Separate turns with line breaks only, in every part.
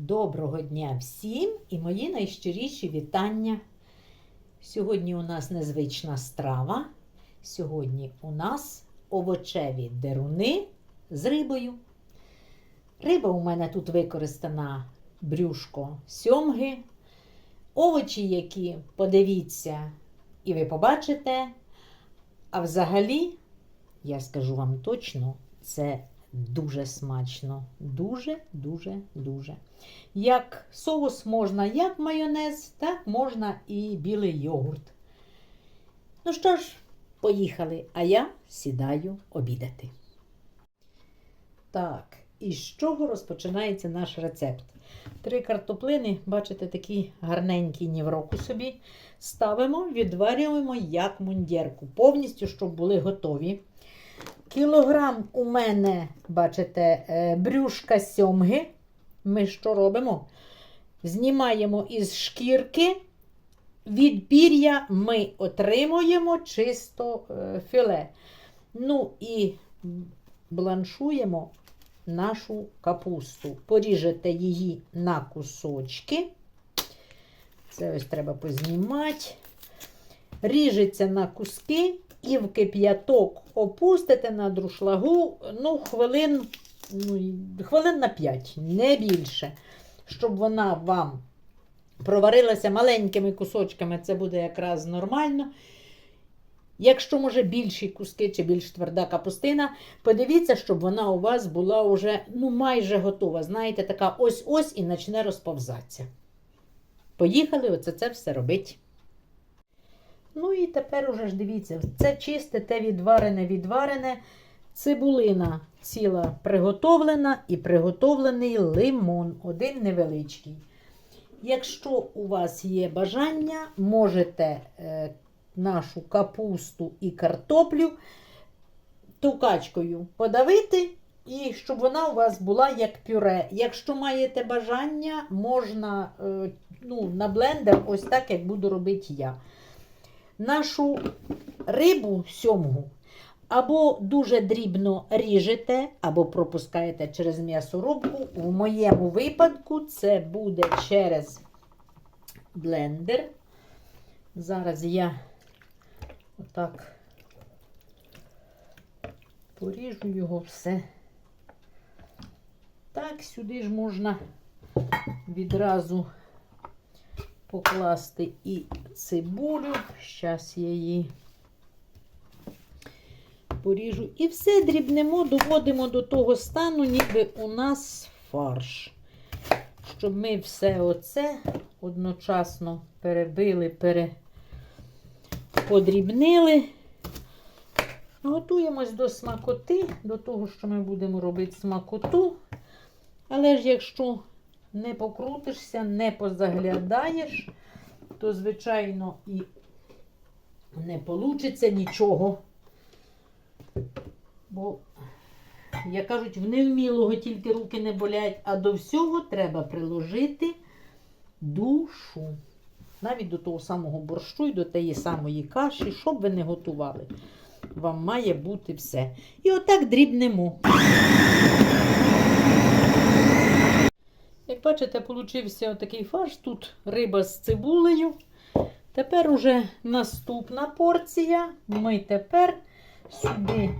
Доброго дня всім і мої найщиріші вітання. Сьогодні у нас незвична страва. Сьогодні у нас овочеві деруни з рибою. Риба у мене тут використана брюшко сьомги. Овочі, які подивіться, і ви побачите. А взагалі, я скажу вам точно, це дуже смачно. Дуже, дуже, дуже. Як соус можна як майонез, так можна і білий йогурт. Ну що ж, поїхали, а я сідаю обідати. Так, і з чого розпочинається наш рецепт? Три картоплини, бачите, такі гарненькі ні в року собі. Ставимо, відварюємо як мундірку. Повністю, щоб були готові. Кілограм у мене, бачите, е, брюшка сьомги. Ми що робимо? Знімаємо із шкірки. Від пір'я ми отримуємо чисто е, філе. Ну і бланшуємо нашу капусту. Поріжете її на кусочки. Це ось треба познімати. Ріжеться на куски і в кип'яток опустите на друшлагу ну, хвилин, ну, хвилин на 5, не більше. Щоб вона вам проварилася маленькими кусочками, це буде якраз нормально. Якщо, може, більші куски чи більш тверда капустина, подивіться, щоб вона у вас була вже ну, майже готова. Знаєте, така ось-ось і почне розповзатися. Поїхали, оце це все робить. Ну і тепер уже ж дивіться, це чисте, те відварене, відварене. Цибулина ціла приготовлена і приготовлений лимон, один невеличкий. Якщо у вас є бажання, можете е, нашу капусту і картоплю тукачкою подавити, і щоб вона у вас була як пюре. Якщо маєте бажання, можна е, ну, на блендер, ось так, як буду робити я. Нашу рибу сьомгу або дуже дрібно ріжете, або пропускаєте через м'ясорубку. В моєму випадку це буде через блендер. Зараз я отак поріжу його все. Так, сюди ж можна відразу покласти і цибулю. Зараз я її поріжу. І все дрібнемо, доводимо до того стану, ніби у нас фарш. Щоб ми все оце одночасно перебили, пере... подрібнили. Готуємось до смакоти, до того, що ми будемо робити смакоту. Але ж якщо не покрутишся, не позаглядаєш, то, звичайно, і не вийде нічого. Бо, як кажуть, в невмілого тільки руки не болять, а до всього треба приложити душу. Навіть до того самого борщу і до тієї самої каші, що б ви не готували. Вам має бути все. І отак дрібнемо. Як бачите, получився отакий фарш. Тут риба з цибулею. Тепер уже наступна порція. Ми тепер сюди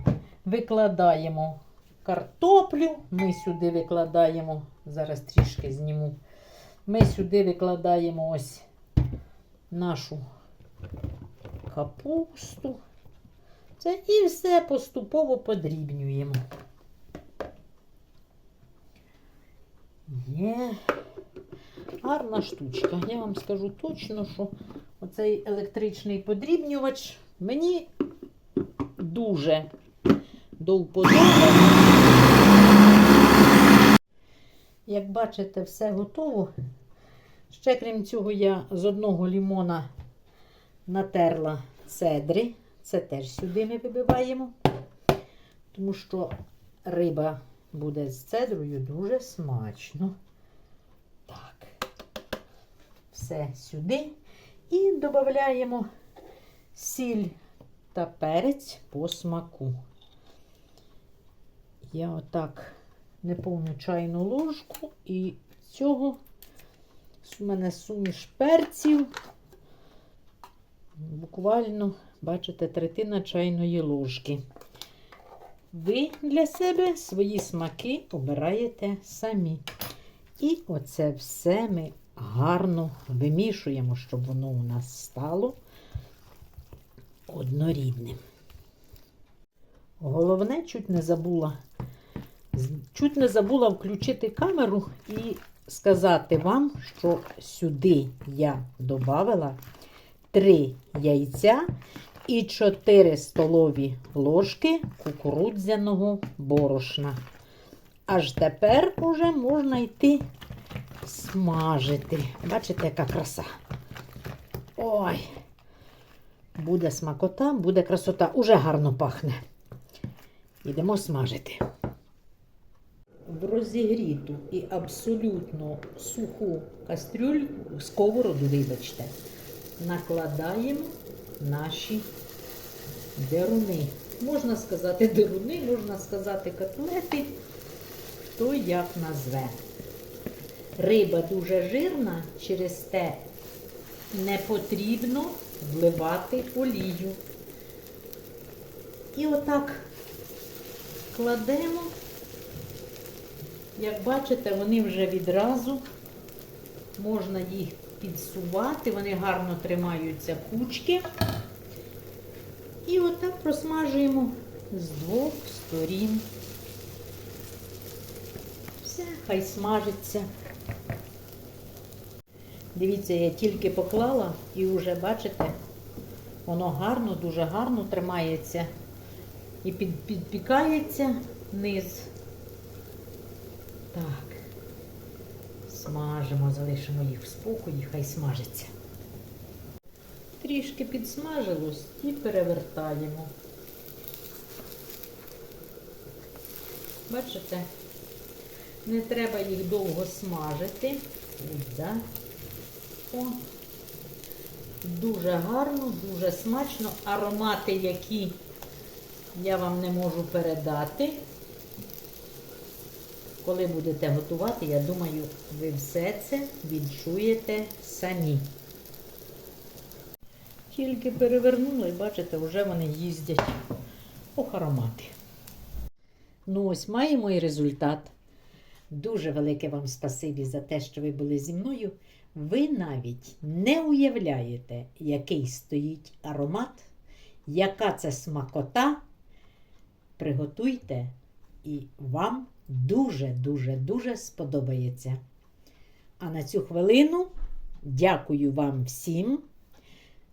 викладаємо картоплю. Ми сюди викладаємо, зараз трішки зніму. Ми сюди викладаємо ось нашу капусту. Це і все поступово подрібнюємо. Є гарна штучка. Я вам скажу точно, що оцей електричний подрібнювач мені дуже до вподоби. Як бачите, все готово. Ще крім цього, я з одного лімона натерла цедри. Це теж сюди ми вибиваємо, тому що риба буде з цедрою дуже смачно. Все сюди. І додаємо сіль та перець по смаку. Я отак неповну чайну ложку і цього. У мене суміш перців. Буквально, бачите, третина чайної ложки. Ви для себе свої смаки обираєте самі. І оце все ми гарно вимішуємо, щоб воно у нас стало однорідним. Головне, чуть не забула, чуть не забула включити камеру і сказати вам, що сюди я додала 3 яйця і 4 столові ложки кукурудзяного борошна. Аж тепер уже можна йти смажити. Бачите, яка краса. Ой, буде смакота, буде красота. Уже гарно пахне. Йдемо смажити. В розігріту і абсолютно суху кастрюльку, сковороду, вибачте, накладаємо наші деруни. Можна сказати деруни, можна сказати котлети, хто як назве. Риба дуже жирна, через те не потрібно вливати олію. І отак кладемо. Як бачите, вони вже відразу можна їх підсувати, вони гарно тримаються кучки. І отак просмажуємо з двох сторін. Все, хай смажиться. Дивіться, я тільки поклала і вже, бачите, воно гарно, дуже гарно тримається і під, підпікається низ. Так, смажимо, залишимо їх в спокої, хай смажиться. Трішки підсмажилось і перевертаємо. Бачите, не треба їх довго смажити. Ось, да? О, дуже гарно, дуже смачно. Аромати, які я вам не можу передати. Коли будете готувати, я думаю, ви все це відчуєте самі. Тільки перевернула і бачите, вже вони їздять. Ох, аромати. Ну, ось маємо і результат. Дуже велике вам спасибі за те, що ви були зі мною. Ви навіть не уявляєте, який стоїть аромат, яка це смакота. Приготуйте, і вам дуже-дуже-дуже сподобається. А на цю хвилину дякую вам всім.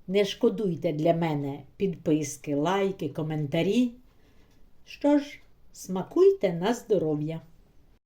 Не шкодуйте для мене підписки, лайки, коментарі. Що ж, смакуйте на здоров'я!